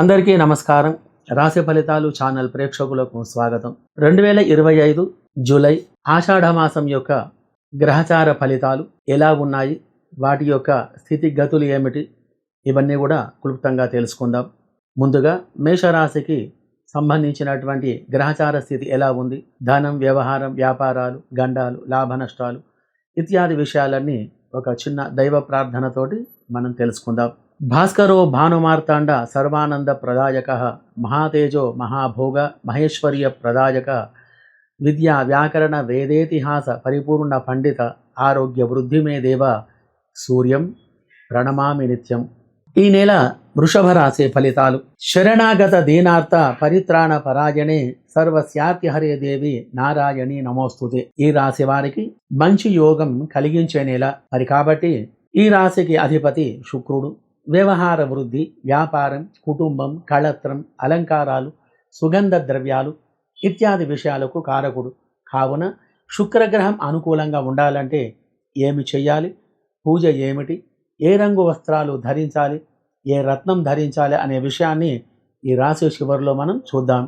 అందరికీ నమస్కారం. రాశి ఫలితాలు ఛానల్ ప్రేక్షకులకు స్వాగతం. రెండు వేల ఇరవై ఐదు జూలై ఆషాఢ మాసం యొక్క గ్రహచార ఫలితాలు ఎలా ఉన్నాయి వాటి యొక్క స్థితిగతులు ఏమిటి? ఇవన్నీ కూడా క్లుప్తంగా తెలుసుకుందాం. ముందుగా మేషరాశికి సంబంధించినటువంటి గ్రహచార స్థితి ఎలా ఉంది? ధనం వ్యవహారం వ్యాపారాలు గండాలు లాభ నష్టాలు ఇత్యాది విషయాలన్నీ ఒక చిన్న దైవ ప్రార్థనతోటి మనం తెలుసుకుందాం. భాస్కరో భానుమార్తాండ సర్వానంద ప్రదాయక మహాతేజో మహాభోగ మహేశ్వర్య ప్రదాయక విద్యా వ్యాకరణ వేదేతిహాస పరిపూర్ణ పండిత ఆరోగ్య వృద్ధి మే దేవ సూర్యం ప్రణమామి నిత్యం. ఈ నెల వృషభ రాశి ఫలితాలు. శరణాగత దీనార్థ పరిత్రాణ పరాయణే సర్వస్యాతి దేవి నారాయణి నమోస్తుతే. ఈ రాశి వారికి మంచి యోగం కలిగించే నెల. మరి కాబట్టి ఈ రాశికి అధిపతి శుక్రుడు. వ్యవహార వృద్ధి వ్యాపారం కుటుంబం కళత్రం అలంకారాలు సుగంధ ద్రవ్యాలు ఇత్యాది విషయాలకు కారకుడు. కావున శుక్రగ్రహం అనుకూలంగా ఉండాలంటే ఏమి చేయాలి పూజ ఏమిటి? ఏ రంగు వస్త్రాలు ధరించాలి? ఏ రత్నం ధరించాలి అనే విషయాన్ని ఈ రాశి చివరిలో మనం చూద్దాం.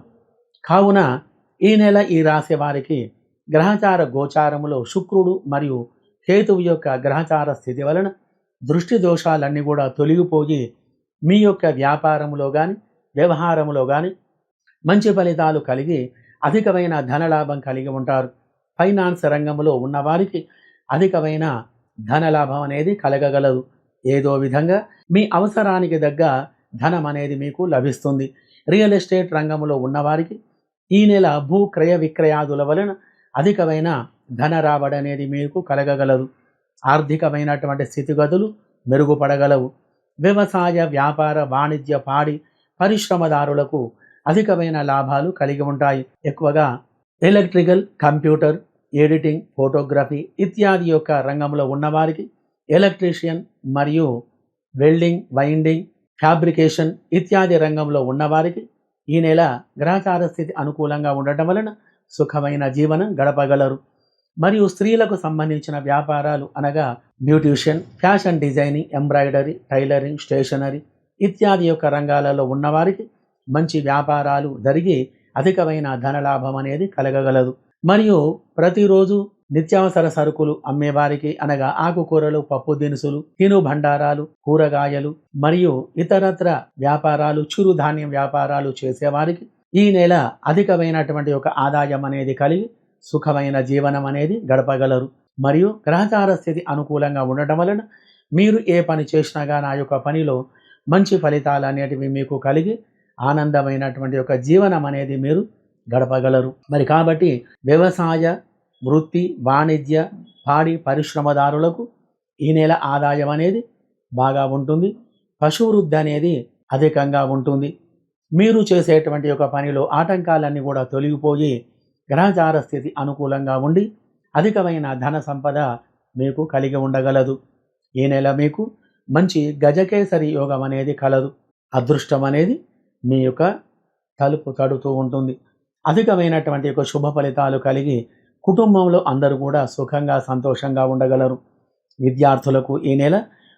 కావున ఈ నెల ఈ రాశి వారికి గ్రహచార గోచారములో శుక్రుడు మరియు కేతువు యొక్క గ్రహచార స్థితి వలన దృష్టి దోషాలన్నీ కూడా తొలగిపోయి మీ యొక్క వ్యాపారములో కానీ వ్యవహారములో కానీ మంచి ఫలితాలు కలిగి అధికమైన ధనలాభం కలిగి ఉంటారు. ఫైనాన్స్ రంగంలో ఉన్నవారికి అధికమైన ధనలాభం అనేది కలగగలదు. ఏదో విధంగా మీ అవసరానికి దగ్గ ధనం అనేది మీకు లభిస్తుంది. రియల్ ఎస్టేట్ రంగంలో ఉన్నవారికి ఈ నెల భూ క్రయ విక్రయాదుల వలన అధికమైన ధన రాబడి అనేది మీకు కలగగలదు. ఆర్థికమైనటువంటి స్థితిగతులు మెరుగుపడగలవు. వ్యవసాయ వ్యాపార వాణిజ్య పాడి పరిశ్రమదారులకు అధికమైన లాభాలు కలిగి ఉంటాయి. ఎక్కువగా ఎలక్ట్రికల్ కంప్యూటర్ ఎడిటింగ్ ఫోటోగ్రఫీ ఇత్యాది యొక్క రంగంలో ఉన్నవారికి ఎలక్ట్రీషియన్ మరియు వెల్డింగ్ వైండింగ్ ఫ్యాబ్రికేషన్ ఇత్యాది రంగంలో ఉన్నవారికి ఈ నెల గ్రహచార స్థితి అనుకూలంగా ఉండటం వలన సుఖమైన జీవనం గడపగలరు. మరియు స్త్రీలకు సంబంధించిన వ్యాపారాలు అనగా beautician fashion designing embroidery tailoring stationery ఇత్యాది యొక్క రంగాలలో ఉన్నవారికి మంచి వ్యాపారాలు జరిగి అధికమైన ధనలాభం అనేది కలగగలదు. మరియు ప్రతిరోజు నిత్యావసర సరుకులు అమ్మేవారికి అనగా ఆకుకూరలు పప్పు దినుసులు తిను భండారాలు కూరగాయలు మరియు ఇతరత్ర వ్యాపారాలు చిరుధాన్యం వ్యాపారాలు చేసేవారికి ఈ నెల అధికమైనటువంటి ఒక ఆదాయం అనేది కలిగి సుఖమైన జీవనం అనేది గడపగలరు. మరియు గ్రహచార స్థితి అనుకూలంగా ఉండటం వలన మీరు ఏ పని చేసినా కానీ ఆ యొక్క పనిలో మంచి ఫలితాలు అనేటివి మీకు కలిగి ఆనందమైనటువంటి యొక్క జీవనం అనేది మీరు గడపగలరు. మరి కాబట్టి వ్యవసాయ వృత్తి వాణిజ్య పాడి పరిశ్రమదారులకు ఈ నెల ఆదాయం అనేది బాగా ఉంటుంది. పశువృద్ధి అనేది అధికంగా ఉంటుంది. మీరు చేసేటువంటి యొక్క పనిలో ఆటంకాలన్నీ కూడా తొలగిపోయి గ్రహచార స్థితి అనుకూలంగా ఉండి అధికమైన ధన సంపద మీకు కలిగి ఉండగలదు. ఈ నెల మీకు మంచి గజకేసరి యోగం అనేది కలదు. అదృష్టం అనేది మీ యొక్క తలుపు తడుతూ ఉంటుంది. అధికమైనటువంటి యొక్క శుభ ఫలితాలు కలిగి కుటుంబంలో అందరూ కూడా సుఖంగా సంతోషంగా ఉండగలరు. విద్యార్థులకు ఈ నెల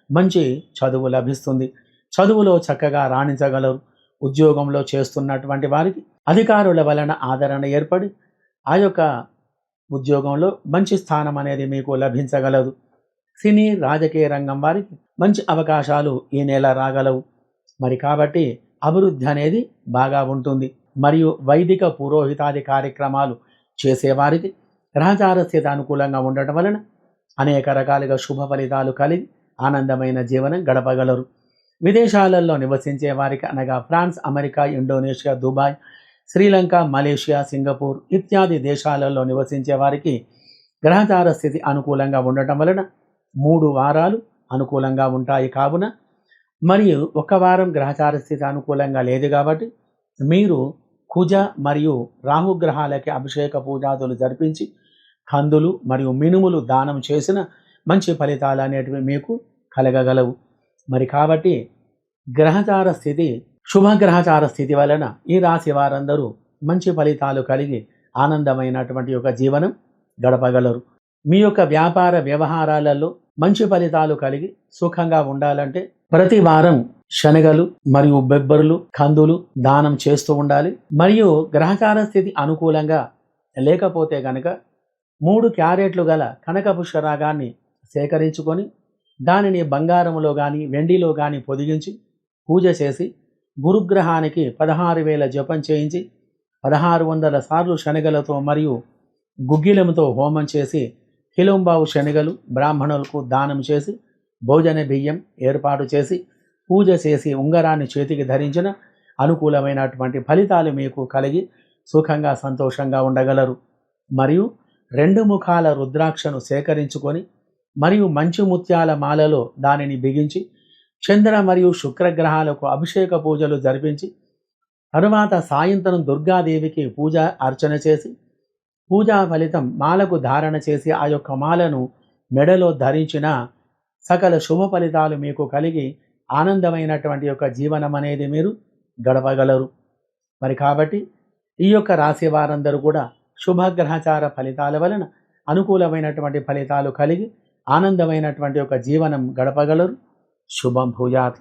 మంచి చదువు లభిస్తుంది. చదువులో చక్కగా రాణించగలరు. ఉద్యోగంలో చేస్తున్నటువంటి వారికి అధికారుల వలన ఆదరణ ఏర్పడి ఆ యొక్క ఉద్యోగంలో మంచి స్థానం అనేది మీకు లభించగలదు. సినీ రాజకీయ రంగం వారికి మంచి అవకాశాలు ఈ నెల రాగలవు. మరి కాబట్టి అభివృద్ధి అనేది బాగా ఉంటుంది. మరియు వైదిక పురోహితాది కార్యక్రమాలు చేసేవారికి రాజారస్యత అనుకూలంగా ఉండటం వలన అనేక రకాలుగా శుభ ఫలితాలు కలిగి ఆనందమైన జీవనం గడపగలరు. విదేశాలలో నివసించే వారికి అనగా France America Indonesia Dubai Sri Lanka Malaysia Singapore ఇత్యాది దేశాలలో నివసించే వారికి గ్రహచార స్థితి అనుకూలంగా ఉండటం వలన మూడు వారాలు అనుకూలంగా ఉంటాయి కావున. మరియు ఒక వారం గ్రహచార స్థితి అనుకూలంగా లేదు కాబట్టి మీరు కుజ మరియు రాహుగ్రహాలకి అభిషేక పూజాదులు జరిపించి కందులు మరియు మినుములు దానం చేసిన మంచి ఫలితాలు అనేటివి మీకు కలగగలవు. మరి కాబట్టి గ్రహచార స్థితి శుభగ్రహచార స్థితి వలన ఈ రాశి వారందరూ మంచి ఫలితాలు కలిగి ఆనందమైనటువంటి యొక్క జీవనం గడపగలరు. మీ యొక్క వ్యాపార వ్యవహారాలలో మంచి ఫలితాలు కలిగి సుఖంగా ఉండాలంటే ప్రతి వారం శనగలు మరియు బెబ్బర్లు కందులు దానం చేస్తూ ఉండాలి. మరియు గ్రహచార స్థితి అనుకూలంగా లేకపోతే గనక మూడు క్యారెట్లు గల కనక పుష్పరాగాన్ని సేకరించుకొని దానిని బంగారంలో కానీ వెండిలో కానీ పొదిగించి పూజ చేసి గురుగ్రహానికి పదహారు వేల జపం చేయించి పదహారు వందల సార్లు శనగలతో మరియు గుగ్గిలంతో హోమం చేసి కిలోంబావు శనగలు బ్రాహ్మణులకు దానం చేసి భోజన బియ్యం ఏర్పాటు చేసి పూజ చేసి ఉంగరాన్ని చేతికి ధరించిన అనుకూలమైనటువంటి ఫలితాలు మీకు కలిగి సుఖంగా సంతోషంగా ఉండగలరు. మరియు రెండు ముఖాల రుద్రాక్షను సేకరించుకొని మరియు మంచు ముత్యాల మాలలో దానిని బిగించి చంద్ర మరియు శుక్రగ్రహాలకు అభిషేక పూజలు జరిపించి తరువాత సాయంత్రం దుర్గాదేవికి పూజ అర్చన చేసి పూజా ఫలితం మాలకు ధారణ చేసి ఆ యొక్క మాలను మెడలో ధరించిన సకల శుభ ఫలితాలు మీకు కలిగి ఆనందమైనటువంటి యొక్క జీవనం అనేది మీరు గడపగలరు. మరి కాబట్టి ఈ యొక్క రాశి వారందరూ కూడా శుభగ్రహచార ఫలితాల వలన అనుకూలమైనటువంటి ఫలితాలు కలిగి ఆనందమైనటువంటి యొక్క జీవనం గడపగలరు. శుభం భూయాత్